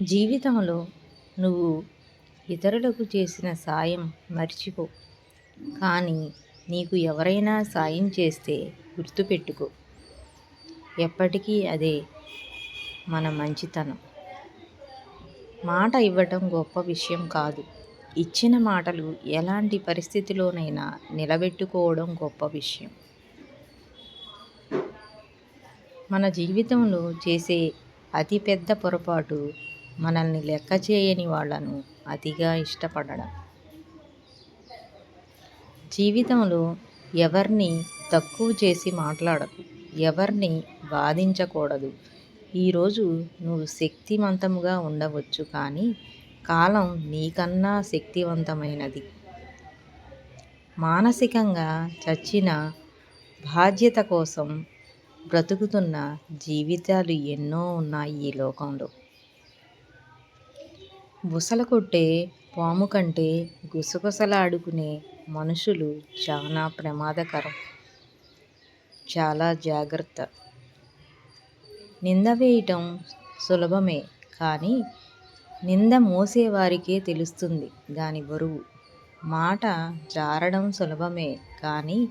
జీవితంలో నువ్వు ఇతరులకు చేసిన సాయం మర్చిపో. కానీ నీకు ఎవరైనా సాయం చేస్తే గుర్తుపెట్టుకో. ఎప్పటికీ అదే మన మంచితనం. మాట ఇవ్వటం గొప్ప విషయం కాదు. ఇచ్చిన మాటలు ఎలాంటి పరిస్థితిలోనైనా నిలబెట్టుకోవడం గొప్ప విషయం. మన జీవితంలో చేసే అతిపెద్ద పొరపాటు మనల్ని లెక్క చేయని వాళ్ళను అతిగా ఇష్టపడడం. జీవితంలో ఎవరిని తక్కువ చేసి మాట్లాడకు ఎవరిని బాధించకూడదు ఈరోజు నువ్వు శక్తివంతముగా ఉండవచ్చు కానీ కాలం నీకన్నా శక్తివంతమైనది. మానసికంగా చచ్చిన బాధ్యత కోసం బ్రతుకుతున్న జీవితాలు ఎన్నో ఉన్నాయి ఈ లోకంలో. బుసలు కొట్టే పాము కంటే గుసగుసలాడుకునే మనుషులు చాలా ప్రమాదకరం. చాలా జాగ్రత్త. నింద వేయటం సులభమే కానీ నింద మోసేవారికే తెలుస్తుంది దాని బరువు. మాట జారడం సులభమే కానీ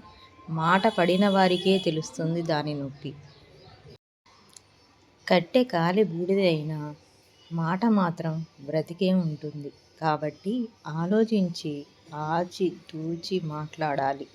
మాట పడిన వారికే తెలుస్తుంది దాని నొప్పి. కట్టె కాలి బూడిదైనా మాట మాత్రం బ్రతికే ఉంటుంది. కాబట్టి ఆలోచించి ఆచి తూచి మాట్లాడాలి.